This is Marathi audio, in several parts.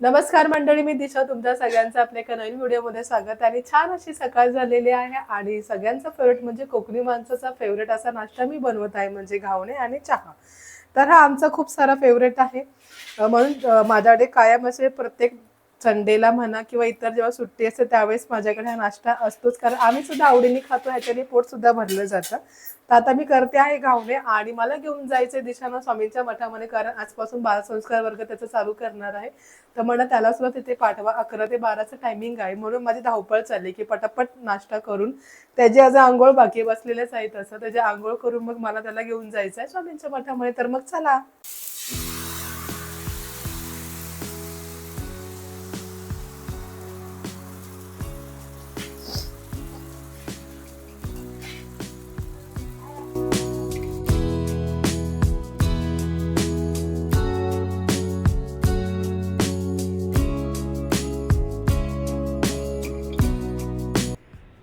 नमस्कार मंडळी मी दिशा. तुमच्या सगळ्यांचं आपल्या एका नवीन व्हिडिओमध्ये स्वागत आहे. आणि छान अशी सकाळ झालेली आहे आणि सगळ्यांचा फेवरेट म्हणजे कोकणी माणसाचा फेवरेट असा नाश्ता मी बनवत आहे म्हणजे घावणे आणि चहा. तर हा आमचा खूप सारा फेवरेट आहे. म्हणून माझ्याकडे कायम असे प्रत्येक संडेला म्हणा किंवा इतर जेव्हा सुट्टी असते त्यावेळेस माझ्याकडे हा नाश्ता असतोच. कारण आम्ही सुद्धा आवडीने खातो ह्याच्याने पोट सुद्धा भरलं जातं. तर आता मी करते आहे घावणे आणि मला घेऊन जायचे दिशाना स्वामींच्या मठामध्ये कारण आजपासून बालसंस्कार वर्ग त्याचं चालू करणार आहे. तर म्हणा त्याला सुद्धा तिथे पाठवा. अकरा ते बाराचं टायमिंग आहे. म्हणून माझी धावपळ चालली की पटापट नाश्ता करून त्याचे आज आंघोळ बाकी बसलेलेच आहेत तसं त्याचे आंघोळ करून मग मला त्याला घेऊन जायचं आहे स्वामींच्या मठामध्ये. तर मग चला.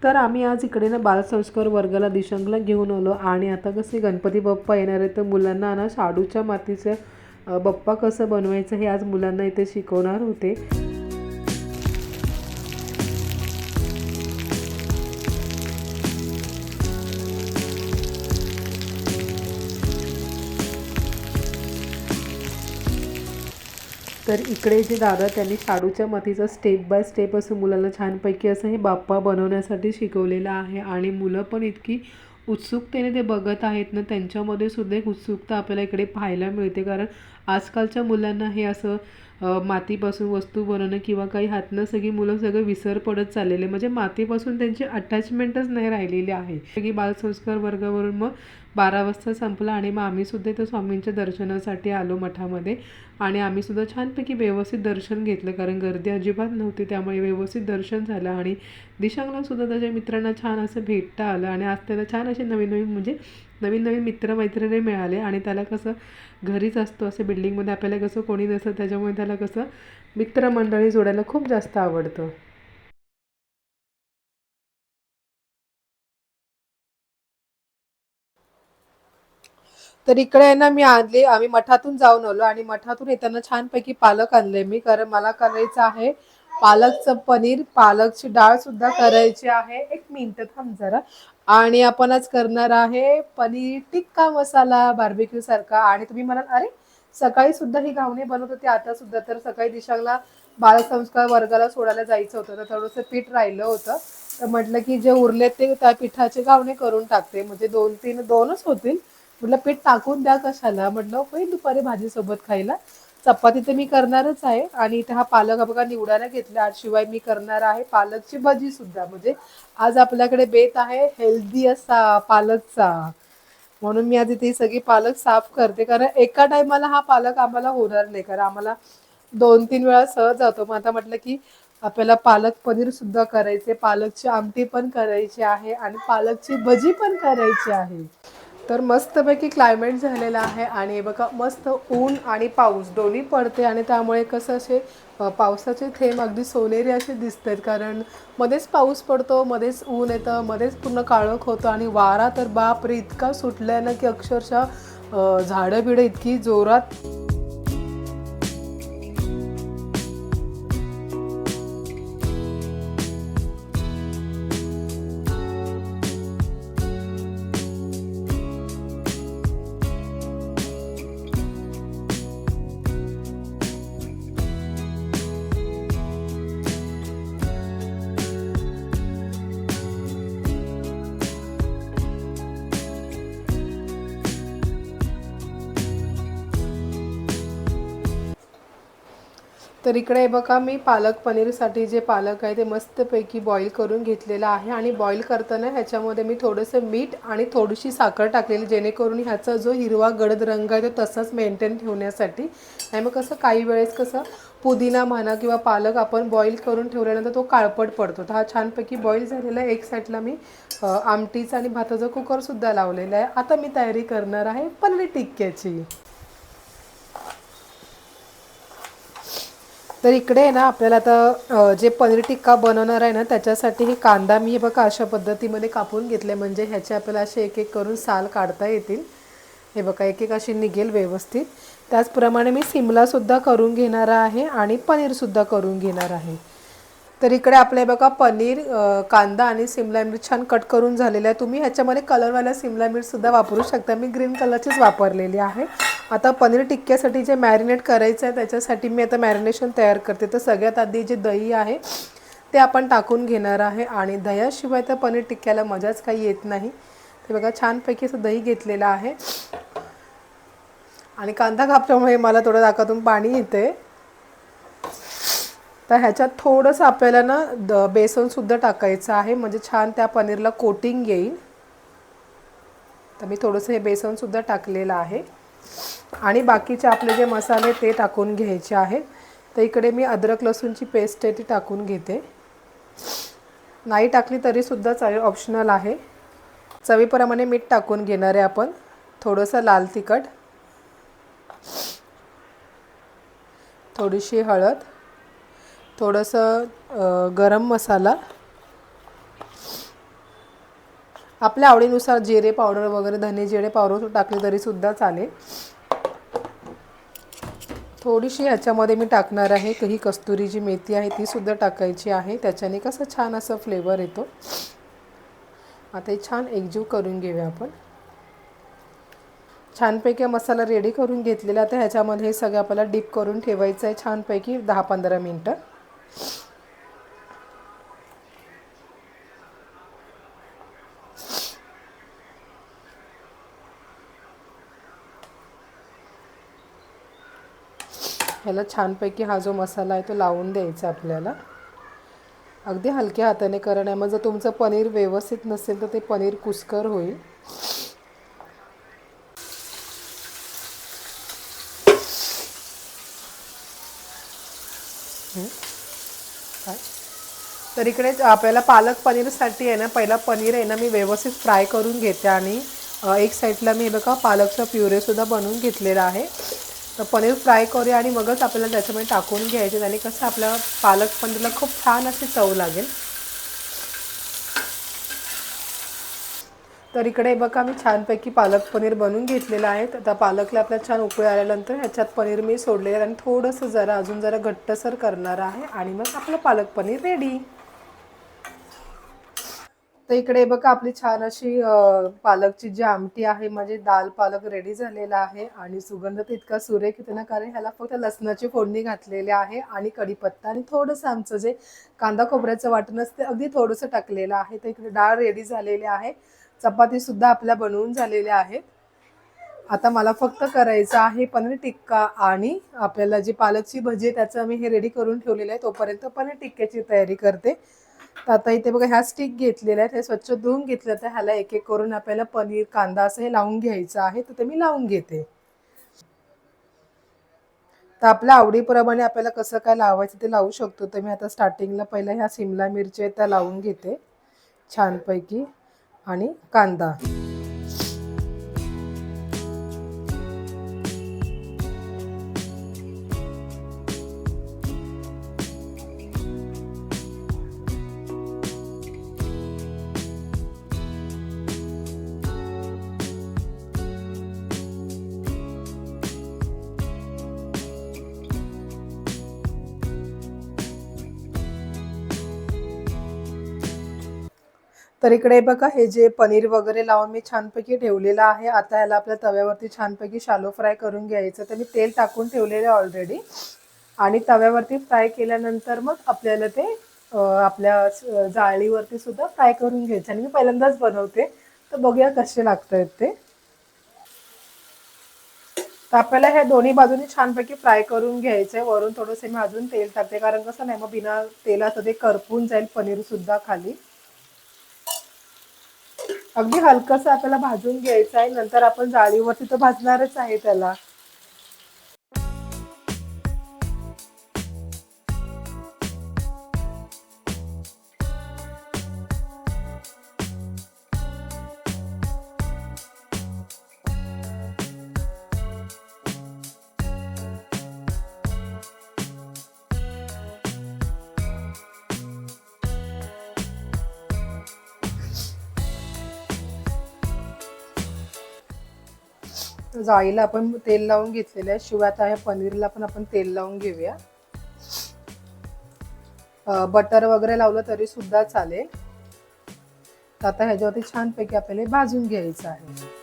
तर आम्ही आज इकडे ना बालसंस्कार वर्गाला दिशंगला घेऊन आलो आणि आता कसे गणपती बाप्पा येणार आहे तर मुलांना ना शाडूच्या मातीचं बाप्पा कसं बनवायचं हे आज मुलांना इथे शिकवणार होते. तर इकडे जे दादा त्यांनी शाडूच्या मातीचं स्टेप बाय स्टेप असं मुलांना छानपैकी असं हे बाप्पा बनवण्यासाठी शिकवलेलं आहे. आणि मुलं पण इतकी उत्सुकतेने ते बघत आहेत ना त्यांच्यामध्ये सुद्धा एक उत्सुकता आपल्याला इकडे पाहायला मिळते. कारण आजकालच्या मुलांना हे असं मातीपासून वस्तू बनवणं किंवा काही हातनं सगळी मुलं सगळं विसर पडत चाललेले. म्हणजे मातीपासून त्यांची अटॅचमेंटच नाही राहिलेली आहे. की बालसंस्कार वर्गावरून मग बारा वाजता संपला आणि मग आम्ही सुद्धा इथं स्वामींच्या दर्शनासाठी आलो मठामध्ये. आणि आम्ही सुद्धा छानपैकी व्यवस्थित दर्शन घेतलं कारण गर्दी अजिबात नव्हती त्यामुळे व्यवस्थित दर्शन झालं. आणि दिशांगला सुद्धा त्याच्या मित्रांना छान असं भेटता आलं आणि आज त्याला छान असे नवीन नवीन म्हणजे नवीन नवीन मित्रमैत्रिणी मिळाले. आणि त्याला कसं घरीच असतो असं बिल्डिंगमध्ये आपल्याला कसं कोणी नसतं त्याच्यामुळे त्याला कसं मित्रमंडळी जोडायला खूप जास्त आवडतं. तर इकडे आहे ना मी आणली. आम्ही मठातून जाऊन आलो आणि मठातून येताना छानपैकी पालक आणले मी. कारण मला करायचं आहे पालकचं पनीर पालकची डाळ सुद्धा करायची आहे. एक मिनिट थांब जरा. आणि आपण आज करणार आहे पनीर टिक्का मसाला बार्बिक्यू सारखा. आणि तुम्ही म्हणाल अरे सकाळी सुद्धा ही घावणे बनवत होती आता सुद्धा. तर सकाळी दिशाला बालसंस्कार वर्गाला सोडायला जायचं होतं. तर थोडंसं पीठ राहिलं होतं. तर म्हटलं की जे उरले ते त्या पिठाचे घावणे करून टाकते. म्हणजे दोन तीन दोनच होतील. म्हटलं पीठ टाकून द्या कशाला? म्हटलं होईल दुपारी भाजीसोबत खायला. चपाती तर मी करणारच आहे आणि इथे हा पालक बघा निवडायला घेतला. शिवाय मी करणार आहे पालकची भजी सुद्धा. म्हणजे आज आपल्याकडे बेत आहे हेल्दी असा पालकचा. म्हणून मी आज इथे सगळी पालक साफ करते. कारण एका टायमाला हा पालक आम्हाला होणार नाही. कारण आम्हाला दोन तीन वेळा सहज जातो. मग आता म्हटलं की आपल्याला पालक पनीर सुद्धा करायचे पालकची आमटी पण करायची आहे आणि पालकची भजी पण करायची आहे. तर मस्तपैकी क्लायमेट झालेलं आहे आणि बघा मस्त ऊन आणि पाऊस. दोन्ही पडते आणि त्यामुळे कसं असे पावसाचे थेंब अगदी सोनेरी असे दिसतात. कारण मध्येच पाऊस पडतो मध्येच ऊन येतं मध्येच पूर्ण काळोख होतं आणि वारा तर बापरे इतका सुटलाय ना की अक्षरशः झाडं बिडं इतकी जोरात तर इकडे बघा मी पालक पनीरसाठी जे पालक आहे ते मस्तपैकी बॉईल करून घेतलेलं आहे आणि बॉईल करताना ह्याच्यामध्ये मी थोडंसं मीठ आणि थोडीशी साखर टाकलेली जेणेकरून ह्याचा जो हिरवा गडद रंग आहे तो तसाच मेंटेन ठेवण्यासाठी. आणि मग कसं काही वेळेस कसं पुदिना म्हणा किंवा पालक आपण बॉईल करून ठेवल्यानंतर तो काळपट पडतो. तर हा छानपैकी बॉईल झालेला आहे. एक साईडला मी आमटीचा आणि भाताचा कुकरसुद्धा लावलेला आहे. आता मी तयारी करणार आहे पनीर टिक्क्याची. तर इकडे आहे ना आपल्याला आता जे पनीर टिक्का बनवणार आहे ना त्याच्यासाठी हे कांदा मी बघा अशा पद्धतीमध्ये कापून घेतले. म्हणजे ह्याचे आपल्याला असे एक एक करून साल काढता येतील. हे बघा एक एक अशी निघेल व्यवस्थित. त्याचप्रमाणे मी सिमलासुद्धा करून घेणार आहे आणि पनीरसुद्धा करून घेणार आहे. तर इकडे आपले बघा पनीर कांदा आणि सिमला मिर्च छान कट करून झालेलं आहे. तुम्ही ह्याच्यामध्ये कलरवाला सिमला मिरचसुद्धा वापरू शकता. मी ग्रीन कलरचीच वापरलेली आहे. आता पनीर टिक्क्यासाठी जे मॅरिनेट करायचं आहे त्याच्यासाठी मी आता मॅरिनेशन तयार करते. तर सगळ्यात आधी जे दही आहे ते आपण टाकून घेणार आहे. आणि दह्याशिवाय तर पनीर टिक्क्याला मजाच काही येत नाही. ते बघा छानपैकी असं दही घेतलेलं आहे. आणि कांदा कापल्यामुळे मला थोडं नाकातून पाणी येते तर ह्याच्यात थोडंसं आपल्याला ना द बेसनसुद्धा टाकायचं आहे. म्हणजे छान त्या पनीरला कोटिंग येईल. तर मी थोडंसं हे बेसनसुद्धा टाकलेलं आहे. आणि बाकीचे आपले जे मसाले ते टाकून घ्यायचे आहेत. तर इकडे मी अद्रक लसूणची पेस्ट आहे ती टाकून घेते. नाही टाकली तरीसुद्धा चालेल ऑप्शनल आहे. चवीप्रमाणे मीठ टाकून घेणार आहे आपण. थोडंसं लाल तिखट. थोडीशी हळद. थोडंसं गरम मसाला. आपल्या आवडीनुसार जिरे पावडर वगैरे धने जिरे पावडर टाकले तरीसुद्धा चालेल. थोडीशी ह्याच्यामध्ये मी टाकणार आहे ही कस्तुरी जी मेथी आहे ती सुद्धा टाकायची आहे. त्याच्याने कसं छान असं फ्लेवर येतो. आता हे छान एकजीव करून घेऊया आपण. छानपैकी मसाला रेडी करून घेतलेला आता ह्याच्यामध्ये हे सगळं आपल्याला डीप करून ठेवायचं आहे छानपैकी दहा पंधरा मिनटं. ह्याला छानपैकी हा जो मसाला आहे तो लावून द्यायचा आपल्याला. अगदी हलक्या हाताने करणं आहे. मग जर तुमचं पनीर व्यवस्थित नसेल तर ते पनीर कुस्कर होईल. काय तर इकडे आपल्याला पालक पनीरसाठी आहे ना पहिला पनीर आहे ना मी व्यवस्थित फ्राय करून घेते आणि एक साईडला मी बघा पालकचा प्युरेसुद्धा बनवून घेतलेला आहे. तर पनीर फ्राय करूया आणि मगच आपल्याला त्याच्यामध्ये टाकून घ्यायचे. आणि कसं आपल्या पालक पनीरला खूप छान अशी चव लागेल. तर इकडे बघा मी छानपैकी पालक पनीर बनवून घेतलेलं आहे. तर पालकला आपल्या छान उकळी आल्यानंतर ह्याच्यात पनीर मी सोडलेलं आहे. आणि थोडंसं जरा अजून जरा घट्टसर करणार आहे. आणि मग आपलं पालक पनीर रेडी तर इकडे बघा आपली छान अशी पालकची जी आमटी आहे म्हणजे दाल पालक रेडी झालेला आहे. आणि सुगंध तर इतका सुरेख येते ना कारण ह्याला फक्त लसणाची फोडणी घातलेली आहे आणि कढीपत्ता आणि थोडंसं आमचं जे कांदा खोबऱ्याचं वाटण असते अगदी थोडंसं टाकलेलं आहे. तर इकडे डाळ रेडी झालेली आहे. चपाती सुद्धा आपल्या बनवून झालेल्या आहेत. आता मला फक्त करायचं आहे पनीर टिक्का आणि आपल्याला जी पालकची भजी आहे त्याचं मी हे रेडी करून ठेवलेलं आहे. तोपर्यंत पनीर टिक्क्याची तयारी करते. तर आता इथे बघा ह्या स्टिक घेतलेल्या आहेत हे स्वच्छ धुवून घेतलं तर ह्याला एक एक करून आपल्याला पनीर कांदा असं हे लावून घ्यायचं आहे. तर ते मी लावून घेते. तर आपल्या आवडीप्रमाणे आपल्याला कसं काय लावायचं ते लावू शकतो. तर मी आता स्टार्टिंगला पहिला ह्या सिमला मिरच्या आहेत त्या लावून घेते. छानपैकी. आणि कांदा. तर इकडे बघा हे जे पनीर वगैरे लावून मी छानपैकी ठेवलेलं आहे. आता ह्याला आपल्या तव्यावरती छानपैकी शालो फ्राय करून घ्यायचं. तर मी तेल टाकून ठेवलेलं आहे ऑलरेडी आणि तव्यावरती फ्राय केल्यानंतर मग आपल्याला ते आपल्या जाळीवरती सुद्धा फ्राय करून घ्यायचे. आणि मी पहिल्यांदाच बनवते. तर बघूया कसे लागत आहेत ते. तर आपल्याला हे दोन्ही बाजूनी छानपैकी फ्राय करून घ्यायचे वरून थोडंसं मी अजून तेल टाकते. कारण कसं नाही मग बिना तेलाचं ते करपून जाईल पनीर सुद्धा खाली. अगदी हलकंसं आपल्याला भाजून घ्यायचं आहे. नंतर आपण जाळीवरती तर भाजणारच आहे त्याला. जाळीला आपण तेल लावून घेतलेलं आहे. शिवाय आता ह्या पनीरला पण आपण तेल लावून घेऊया. बटर वगैरे लावलं तरी सुद्धा चालेल. तर आता ह्याच्यावरती छानपैकी आपल्याला भाजून घ्यायचं आहे.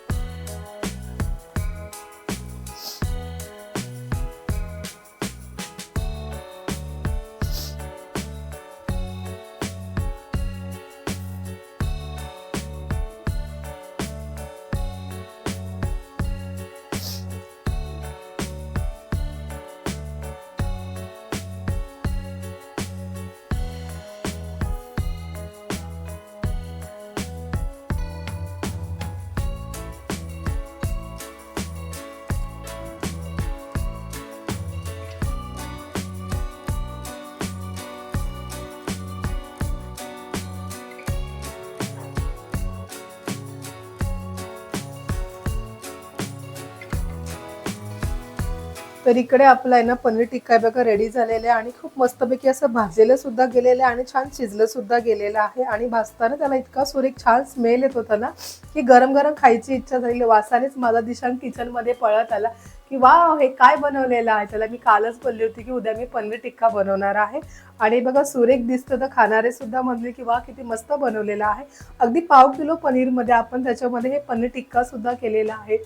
तर इकडे आपलं आहे ना पनीर टिक्का बघा रेडी झालेलं आहे आणि खूप मस्तपैकी असं भाजलेलं सुद्धा गेलेलं आहे आणि छान शिजलं सुद्धा गेलेलं आहे आणि भाजताना त्याला इतका सुरेख छान स्मेल येत होता ना की गरम गरम खायची इच्छा झाली. वासानेच माझा दिशांक किचनमध्ये पळत आला की वा हे काय बनवलेलं आहे? त्याला मी कालच बोलली होती की उद्या मी पनीर टिक्का बनवणार आहे. आणि बघा सुरेख दिसतं तर खाणारे सुद्धा म्हणले की वा किती मस्त बनवलेलं आहे. अगदी पाव किलो पनीरमध्ये आपण त्याच्यामध्ये हे पनीर टिक्का सुद्धा केलेला आहे.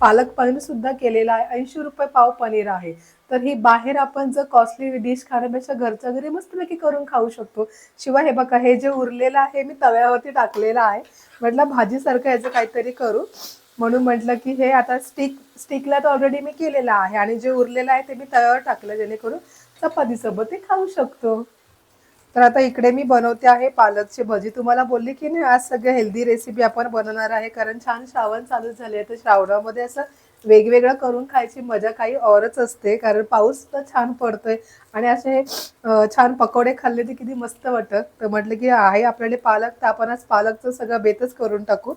पालक पनीर सुद्धा केलेला आहे. ऐंशी रुपये पाव पनीर आहे. तर ही बाहेर आपण जर कॉस्टली डिश खाण्यापेक्षा घरच्या घरी मस्तपैकी करून खाऊ शकतो. शिवाय हे बघा हे जे उरलेलं आहे मी तव्यावरती टाकलेलं आहे. म्हटलं भाजीसारखं याचं काहीतरी करू. म्हणून म्हटलं की हे आता स्टिक स्टिकला तर ऑलरेडी मी केलेलं आहे. आणि जे उरलेलं आहे ते मी तव्यावर टाकलं जेणेकरून चपातीसोबत ते खाऊ शकतो. तर आता इकडे मी बनवते आहे पालकची भजी. तुम्हाला बोलली की नाही आज सगळं हेल्दी रेसिपी आपण बनवणार आहे. कारण छान श्रावण चालू झाले तर श्रावणामध्ये असं वेगवेगळं करून खायची मजा काही औरच असते. कारण पाऊस तर छान पडतोय. आणि असे छान पकोडे खाल्ले ते किती मस्त वाटत. तर म्हटलं की आहे आपल्याकडे पालक तर आपण आज पालकचं सगळं बेतच करून टाकू.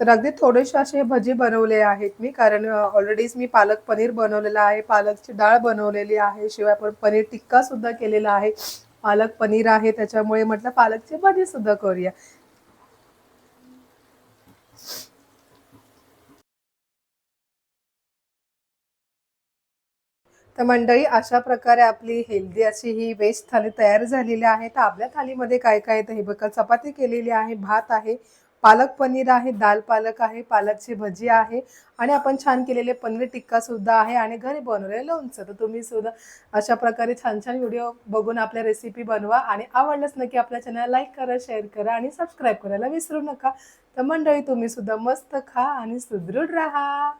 तर अगदी थोडेसे असे भजी बनवले आहेत मी. कारण ऑलरेडीच मी पालक पनीर बनवलेलं आहे. पालकची डाळ बनवलेली आहे. शिवाय आपण पनीर टिक्का सुद्धा केलेला आहे. पालक पनीर आहे त्याच्यामुळे म्हटलं पालकची भाजी सुद्धा करूया. तर मंडळी अशा प्रकारे आपली हेल्दी अशी ही वेज थाली तयार झालेली आहे. तर आपल्या थालीमध्ये काय काय आहे? तर हे बघा चपाती केलेली आहे भात आहे पालक पनीर आहे दाल पालक आहे पालकची भजी आहे आणि आपण छान केलेले पनीर टिक्का सुद्धा आहे आणि घरी बनवलेलं लोणचं. तर तुम्ही सुद्धा अशा प्रकारे छान छान व्हिडिओ बघून आपल्या रेसिपी बनवा आणि आवडलंच नक्की आपल्या चॅनल लाईक करा शेअर करा आणि सबस्क्राईब करायला विसरू नका. तर मंडळी तुम्ही सुद्धा मस्त खा आणि सुदृढ राहा.